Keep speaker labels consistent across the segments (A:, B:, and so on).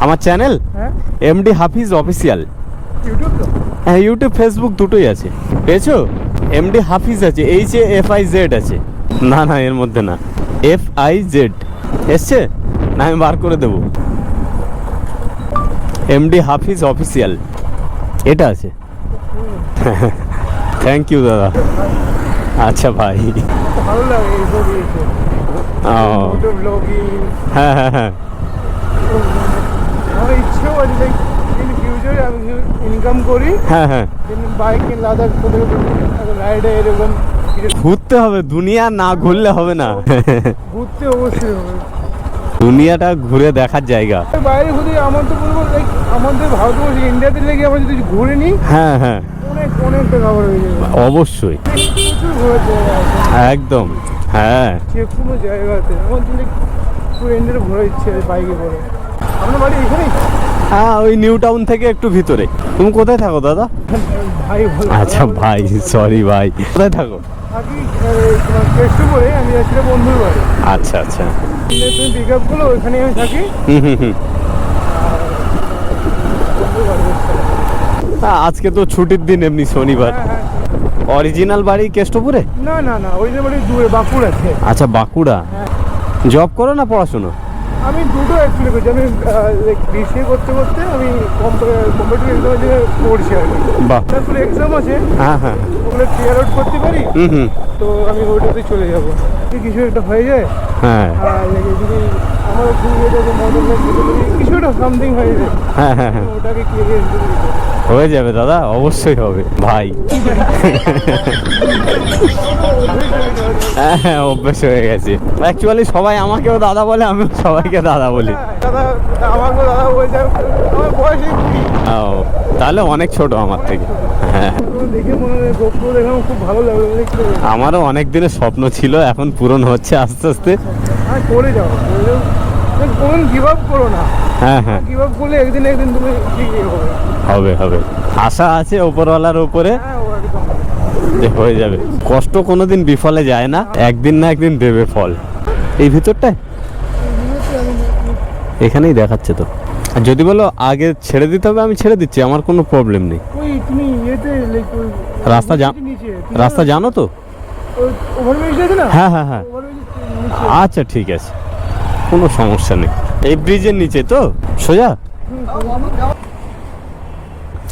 A: আমার চ্যানেল
B: হ্যাঁ?
A: MD Hafiz official হ্যাঁ ইউটিউব ফেসবুক দুটোই আছে। পেয়েছ? এমডি হাফিজ আছে H A F I Z আছে। না না এর মধ্যে না। এফ আই জেড এসছে? না আমি বার করে দেবো। এমডি হাফিজ অফিসিয়াল এটা আছে। থ্যাংক ইউ দাদা। আচ্ছা ভাই। হ্যাঁ হ্যাঁ হ্যাঁ।
B: আমার ইচ্ছেও আছে ইন ফিউচারে আমি ইনকাম করি
A: হ্যাঁ হ্যাঁ।
B: বাইক লাদাখ কোথাও রাইডে এরকম
A: ঘুরতে হবে দুনিয়া না ঘুরলে হবে না।
B: ঘুরতে অবশ্যই হবে।
A: দুনিয়াটা ঘুরে দেখার জায়গা।
B: বাইরে ঘুরে আমার তো বলব লাইক আমাদের ভারতবর্ষে ইন্ডিয়াতে লেগে আমরা যদি ঘুরে নিই
A: হ্যাঁ হ্যাঁ।
B: অনেক অনেকটা খাবার হয়ে যাবে।
A: অবশ্যই। একদম হ্যাঁ।
B: যে কোনো জায়গাতে। আমার তো পুরো ইন্ডিয়াতে ঘোরার ইচ্ছে আছে বাইকে করে। আপনার বাড়ি এখানেই?
A: হ্যাঁ ওই নিউ টাউন থেকে একটু ভিতরে। তুমি কোথায় থাকো দাদা?
B: ভাই
A: আচ্ছা ভাই সরি ভাই। কোথায় থাকো?
B: থাকি আমি যাচ্ছিলাম বন্ধুর বাড়ি।
A: আচ্ছা আচ্ছা।
B: তুমি পিক আপ করল ওখানে আমি থাকি।
A: হুম হুম হুম।
B: বন্ধুর বাড়ি যাচ্ছিলাম।
A: হ্যাঁ, আজকে তো ছুটির দিন এমনি শনিবার।
B: হ্যাঁ হ্যাঁ।
A: অরিজিনাল বাড়ি কেষ্টপুরে?
B: না না না ওই যে বাড়ি দূরে বাঁকুড়
A: আচ্ছা বাঁকুড়া।
B: হ্যাঁ।
A: জব করো না পড়াশুনো?
B: আমি দুটো অ্যাকচুয়ালি করছি। আমি বিসিএ করতে করতে আমি কম্পিটিটিভ এক্সামের জন্য পড়ছি আর কি। তারপরে এক্সাম আছে।
A: হ্যাঁ হ্যাঁ।
B: ওগুলো ক্লিয়ার আউট করতে পারি।
A: হুম হুম।
B: তো আমি ওইটাতে চলে যাব। কিছু একটা হয়ে যায়
A: হ্যাঁ।
B: আর যদি আমার ভুল হয়ে যায় মডেল কিছু একটা সামথিং হয়ে যায়
A: হ্যাঁ হ্যাঁ হ্যাঁ।
B: ওটাকে ক্লিয়ার
A: হয়ে যাবে দাদা অবশ্যই হবে ভাই। হ্যাঁ হ্যাঁ অভ্যেস হয়ে গেছে। অ্যাকচুয়ালি সবাই আমাকেও দাদা বলে আমিও সবাইকে দাদা বলি। ও তাহলে অনেক ছোট আমার থেকে। হ্যাঁ।
B: হয়
A: আমারও অনেক দিনের স্বপ্ন ছিল এখন পূরণ হচ্ছে আস্তে আস্তে।
B: হ্যাঁ করে যাও। কোন গিভ আপ করো না।
A: হ্যাঁ হ্যাঁ।
B: গিভ আপ করলে একদিন একদিন তুমি ঠিক হবে
A: হবে হবে। আশা আছে ওপরওয়ালার উপরে।
B: হ্যাঁ
A: যাবে। কষ্ট কোনোদিন বিফলে যায় না একদিন না একদিন দেবে ফল। এই ভিতরটায়? এখানেই দেখাচ্ছে তো। আর যদি বলো আগে ছেড়ে দিতে হবে আমি ছেড়ে দিচ্ছি আমার কোনো প্রবলেম নেই। রাস্তা রাস্তা জানো? তো? হ্যাঁ হ্যাঁ হ্যাঁ। আচ্ছা ঠিক আছে। কোনো সমস্যা নেই। এই ব্রিজের নিচে তো? সোজা।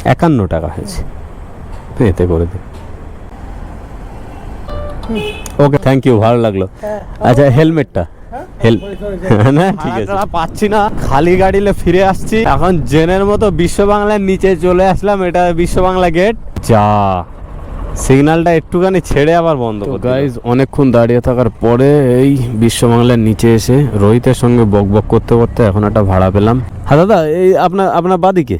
A: একান্ন টাকা হয়েছে। এতে করে দে। ওকে থ্যাংক ইউ ভালো লাগল। আচ্ছা হেলমেটটা। হেল না ঠিক আছে। পাচ্ছি না। খালি গাড়িলে ফিরে আসছি। এখন জেনের মতো বিশ্ব বাংলার নিচে চলে আসলাম। এটা বিশ্ব বাংলা গেট। যা। সিগন্যালটা একটুখানি ছেড়ে আবার বন্ধ গাইজ অনেকক্ষণ দাঁড়িয়ে থাকার পরে এই বিশ্ব বাংলার নিচে এসে রোহিতের সঙ্গে বক বক করতে করতে এখন একটা ভাড়া পেলাম। হ্যাঁ দাদা এই আপনার আপনার বাদিকে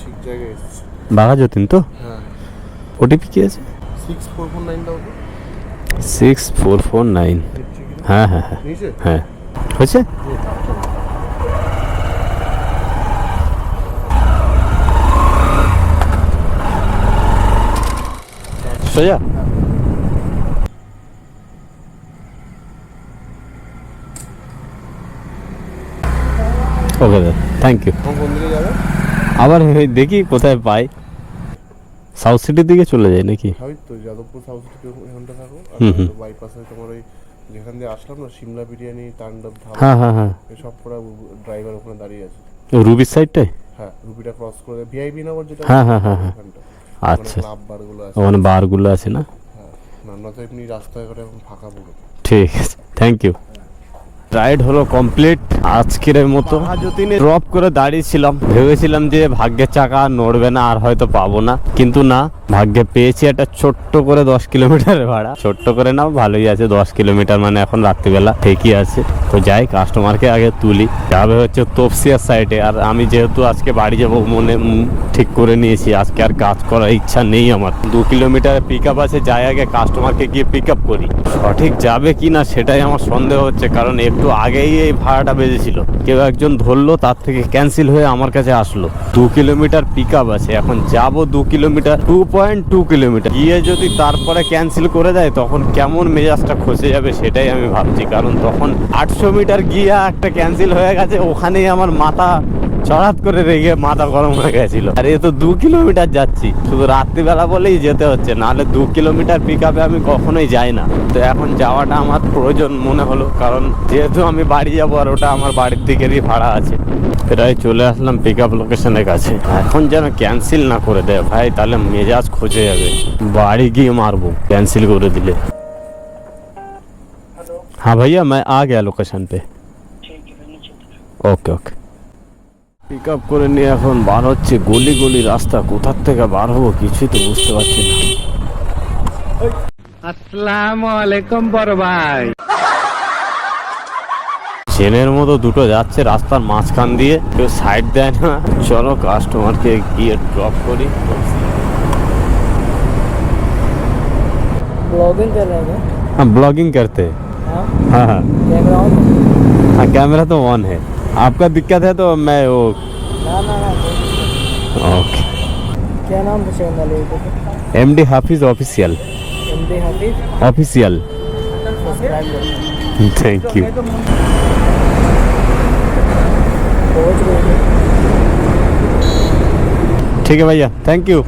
C: ঠিক জায়গায় এসেছি
A: বাঘা যতীন তো
C: হ্যাঁ
A: ওটিপি কি আছে
C: সিক্স ফোর ফোর নাইন দাও
A: সিক্স ফোর ফোর নাইন হ্যাঁ হ্যাঁ হ্যাঁ
C: নিচে
A: হ্যাঁ হয়েছে সোজা ওকে দাদা থ্যাংক ইউ আবার দেখি কোথায় পাই। সাউথ সিটির দিকে চলে যায় নাকি?
C: ওই তো যাদবপুর সাউথ সিটি ওখানটা থাকো। আর। বাইপাসে তোমার ওই যেখান দিয়ে আসলাম না সিমলা বিরিয়ানি তাণ্ডব ধাবা
A: হ্যাঁ হ্যাঁ হ্যাঁ।
C: এসব পুরো ড্রাইভার ওখানে দাঁড়িয়ে আছে।
A: রুবির সাইডটায়
C: হ্যাঁ রুপিটা ক্রস করে ভিআইপি নগর যেটা
A: হ্যাঁ, হ্যাঁ, হ্যাঁ, হ্যাঁ। আচ্ছা।
C: ক্লাব বারগুলো আছে।
A: ওখানে বারগুলো আছে না?
C: হ্যাঁ না তো এমনি রাস্তায় করে ফাঁকা পুরো।
A: ঠিক আছে। থ্যাংক ইউ রাইড হলো কমপ্লিট আজকের মতো। যতীনে ড্রপ করে দাঁড়িয়েছিলাম ভেবেছিলাম যে ভাগ্যের চাকা আর নড়বে না আর হয়তো পাবো না। কিন্তু না ভাগ্যে পেয়েছি একটা ছোট্ট করে দশ কিলোমিটার ভাড়া। ছোট্ট করে নাও ভালোই আছে দশ কিলোমিটার মানে এখন রাত্রিবেলা ঠিকই আছে। তো যাই কাস্টমারকে আগে তুলি। যাবে হচ্ছে তপসিয়ার সাইডে আর আমি যেহেতু আজকে বাড়ি যাব মনে ঠিক করে নিয়েছি। আজকে আর কাজ করার ইচ্ছা নেই আমার। দু কিলোমিটার পিক আপ আছে যাই আগে কাস্টমারকে গিয়ে পিক আপ করি। সঠিক যাবে কি না সেটাই আমার সন্দেহ হচ্ছে। কারণ একটু একটু আগেই এই ভাড়াটা বেজেছিল। কেউ একজন ধরলো, তার থেকে ক্যান্সেল হয়ে আমার কাছে আসলো। দু কিলোমিটার পিক আপ আছে, এখন যাব দু kilometre two point two kilometre. গিয়ে যদি তারপরে ক্যান্সেল করে দেয়, তখন কেমন মেজাজটা খসে যাবে সেটাই আমি ভাবছি। কারণ তখন আটশো মিটার গিয়ে একটা ক্যান্সেল হয়ে গেছে, ওখানেই আমার মাথা চড়াত করে রেগে মাথা গরম হয়ে গেছিল আর এ তো দু কিলোমিটার যাচ্ছি শুধু রাত্রিবেলা বলেই যেতে হচ্ছে নাহলে দু কিলোমিটার পিক আমি কখনোই যাই না তো এখন যাওয়াটা আমার প্রয়োজন মনে হলো কারণ যেহেতু আমি বাড়ি যাবো আর ওটা আমার বাড়ির দিকেরই ভাড়া আছে প্রায় চলে আসলাম পিক আপ লোকেশনের কাছে এখন যেন ক্যান্সেল না করে দেয় ভাই তাহলে মেজাজ খোঁজে যাবে বাড়ি গিয়ে মারবো ক্যান্সেল করে দিলে हाँ भैया मैं आ गया लोकेशन पे ওকে ওকে পিক আপ করে নিয়ে এখন বার হচ্ছে গলি গলি রাস্তা কোথার থেকে বার হবো কিছুই তো বুঝতে পারছি না
D: আসসালামু আলাইকুম বড় ভাই
A: চেনের মতো দুটো যাচ্ছে রাস্তার মাঝখান দিয়ে কেউ সাইড দেয় না চলো কাস্টমারকে গিয়ে ড্রপ করি
E: ब्लॉगिंग कर रहे हैं
A: हाँ ब्लॉगिंग करते हैं
E: हाँ
A: हाँ हाँ
E: कैमरा ऑन है?
A: हाँ कैमरा तो ऑन है आपका दिक्कत है तो मैं वो
E: ना ना ना
A: ओके
E: क्या नाम है M D
A: Hafiz official M D
E: Hafiz official thank
A: you
E: ठीक है भैया
A: थैंक यू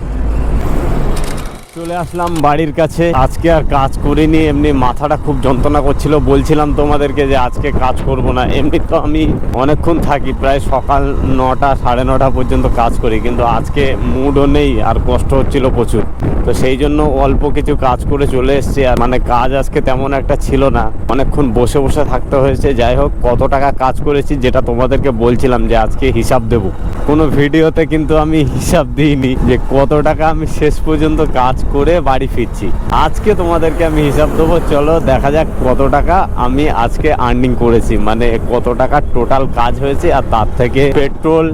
A: চলে আসলাম বাড়ির কাছে। আজকে আর কাজ করিনি, এমনি মাথাটা খুব যন্ত্রণা করছিল। বলছিলাম তোমাদেরকে যে আজকে কাজ করব না। এমনি তো আমি অনেকক্ষণ থাকি, প্রায় সকাল নটা, সাড়ে নটা পর্যন্ত কাজ করি, কিন্তু আজকে মুডও নেই আর কষ্ট হচ্ছিল প্রচুর। তো সেই জন্য অল্প কিছু কাজ করে চলে এসেছি, আর মানে কাজ আজকে তেমন একটা ছিল না। অনেকক্ষণ বসে বসে থাকতে হয়েছে। যাই হোক, কত টাকা কাজ করেছি যেটা তোমাদেরকে বলছিলাম যে আজকে হিসাব দেব। কোনো ভিডিওতে কিন্তু আমি হিসাব দিইনি যে কত টাকা আমি শেষ পর্যন্ত কাজ করে বাড়ি ফিরছি। আজকে তোমাদেরকে আমি হিসাব দেবো, চলো দেখা যাক কত টাকা আমি আজকে আর্নিং করেছি। মানে কত টাকা টোটাল কাজ হয়েছে আর তার থেকে পেট্রোল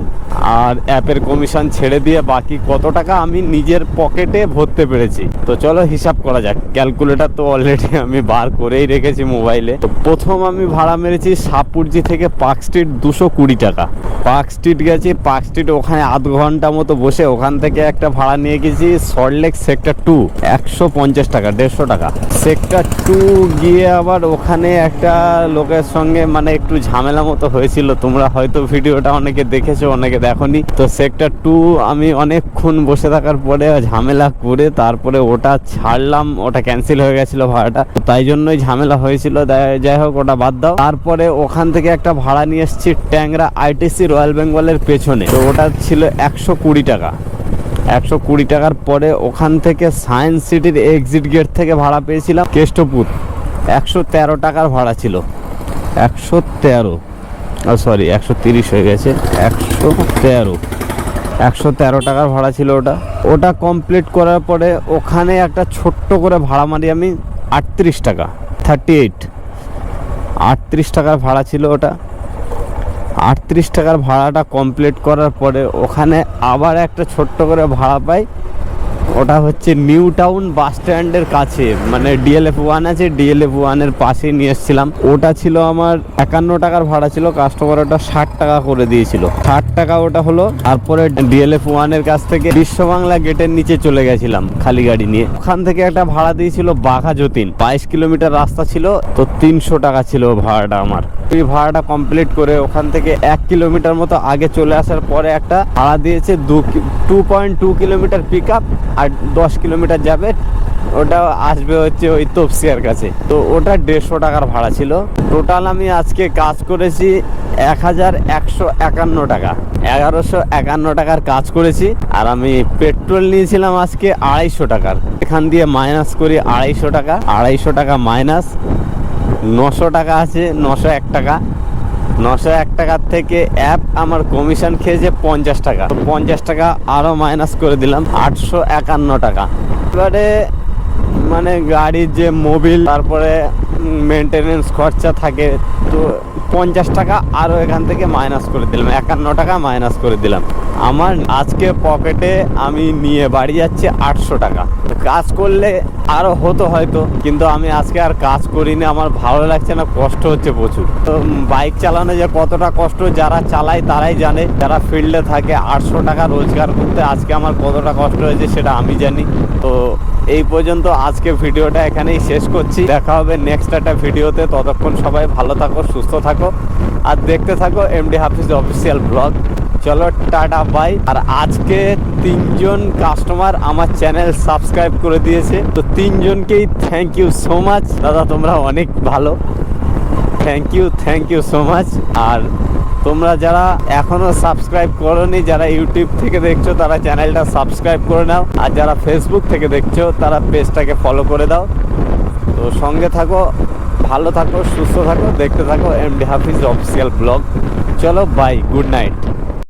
A: আর অ্যাপের কমিশন ছেড়ে দিয়ে বাকি কত টাকা আমি নিজের পকেটে ভরতে পেরেছি। তো চলো হিসাব করা যাক। ক্যালকুলেটর তো অলরেডি আমি বার করেই রেখেছি মোবাইলে তো প্রথম আমি ভাড়া মেরেছি সাপুরজি থেকে পার্ক স্ট্রিট দুশো কুড়ি টাকা। পার্ক স্ট্রিট গেছি, পার্ক স্ট্রিট ওখানে আধ ঘণ্টা মতো বসে ওখান থেকে একটা ভাড়া নিয়ে গেছি। সল্টলেক সেক্টর টু একশো পঞ্চাশ টাকা, দেড়শো টাকা। সেক্টর টু গিয়ে আবার ওখানে একটা লোকের সঙ্গে মানে একটু ঝামেলা মতো হয়েছিল। তোমরা হয়তো ভিডিওটা অনেকে দেখেছ, অনেকে দেখোনি। তো সেক্টর টু আমি অনেকক্ষণ বসে থাকার পরে ঝামেলা করে তারপরে ওটা ছাড়লাম, ওটা ক্যান্সেল হয়ে গেছিল ভাড়াটা। তাই জন্যই ঝামেলা হয়েছিল। যাই হোক, ওটা বাদ দাও। তারপরে ওখান থেকে একটা ভাড়া নিয়ে এসেছি ট্যাংরা আইটিসি রয়্যাল বেঙ্গলের পেছনে। তো ওটা ছিল একশো কুড়ি টাকা। একশো কুড়ি টাকার পরে ওখান থেকে সায়েন্স সিটির এক্সিট গেট থেকে ভাড়া পেয়েছিলাম কেষ্টপুর। একশো তেরো টাকার ভাড়া ছিল। একশো তেরো। সরি একশো তিরিশ হয়ে গেছে। একশো তেরো। একশো তেরো টাকার ভাড়া ছিল ওটা। ওটা কমপ্লিট করার পরে ওখানে একটা ছোট্ট করে ভাড়া মারি আমি, আটত্রিশ টাকা থার্টি এইট আটত্রিশ টাকার ভাড়া ছিল ওটা। আটত্রিশ টাকার ভাড়াটা কমপ্লিট করার পরে ওখানে আবার একটা ছোট্ট করে ভাড়া পাই। ওটা হচ্ছে নিউ টাউন বাস স্ট্যান্ডের কাছে। মানে ডিএলএফ ওয়ান আছে ডিএলএফ ওয়ানের পাশে নিয়ে এসেছিলাম। ওটা ছিল আমার একান্ন টাকার ভাড়া ছিল কাস্টমার ওটা ষাট টাকা করে দিয়েছিল। ষাট টাকা ওটা হলো, তারপরে ডিএলএফ ওয়ানের কাছ থেকে বিশ্ব বাংলা গেটের নিচে চলে গেছিলাম খালি গাড়ি নিয়ে। ওখান থেকে একটা ভাড়া দিয়েছিল বাঘা যতীন। বাইশ কিলোমিটার রাস্তা ছিল, তো তিনশো টাকা ছিল ভাড়াটা আমার। ওই ভাড়াটা কমপ্লিট করে ওখান থেকে এক কিলোমিটার মতো আগে চলে আসার পরে একটা ভাড়া দিয়েছে দু two point two kilometre pick up আর দশ কিলোমিটার যাবে, ওটা আসবে হচ্ছে ওই তপসিয়ার কাছে। তো ওটা দেড়শো টাকার ভাড়া ছিল। টোটাল আমি আজকে কাজ করেছি এক হাজার একশো একান্ন টাকা। এগারোশো একান্ন টাকার কাজ করেছি, আর আমি পেট্রোল নিয়েছিলাম আজকে আড়াইশো টাকার। এখান দিয়ে মাইনাস করি আড়াইশো টাকা আড়াইশো টাকা মাইনাস নশো টাকা আছে, নশো এক টাকা। নশো এক টাকার থেকে অ্যাপ আমার কমিশন খেয়েছে পঞ্চাশ টাকা। পঞ্চাশ টাকা আরও মাইনাস করে দিলাম, আটশো একান্ন টাকা। এবারে মানে গাড়ির যে মোবিল তারপরে মেনটেনেন্স খরচা থাকে, তো পঞ্চাশ টাকা আরও এখান থেকে মাইনাস করে দিলাম, একান্ন টাকা মাইনাস করে দিলাম। আমার আজকে পকেটে আমি নিয়ে বাড়ি যাচ্ছি আটশো টাকা। কাজ করলে আরও হতো হয়তো, কিন্তু আমি আজকে আর কাজ করিনি, আমার ভালো লাগছে না, কষ্ট হচ্ছে প্রচুর। তো বাইক চালানো যে কতটা কষ্ট, যারা চালায় তারাই জানে, যারা ফিল্ডে থাকে, আটশো টাকা রোজগার করতে আজকে আমার কতটা কষ্ট হয়েছে সেটা আমি জানি। তো এই পর্যন্ত আজকে ভিডিওটা এখানেই শেষ করছি। দেখা হবে নেক্সট একটা ভিডিওতে। ততক্ষণ সবাই ভালো থাকো, সুস্থ থাকো। আর দেখতে থাকো এমডি হাফিজ অফিসিয়াল ব্লগ চলো, টাটা বাই আর আজকে তিনজন কাস্টমার আমার চ্যানেল সাবস্ক্রাইব করে দিয়েছে। তো তিনজনকেই থ্যাংক ইউ সো মাচ দাদা, তোমরা অনেক ভালো। Thank you thank you so much আর তোমরা যারা এখনও সাবস্ক্রাইব করনি, যারা ইউটিউব থেকে দেখছ, তারা চ্যানেলটা সাবস্ক্রাইব করে নাও। আর যারা ফেসবুক থেকে দেখছ, তারা পেজটাকে ফলো করে দাও। তো সঙ্গে থাকো, ভালো থাকো, সুস্থ থাকো, দেখতে থাকো এমডি হাফিজ অফিসিয়াল ব্লগ চলো বাই গুড নাইট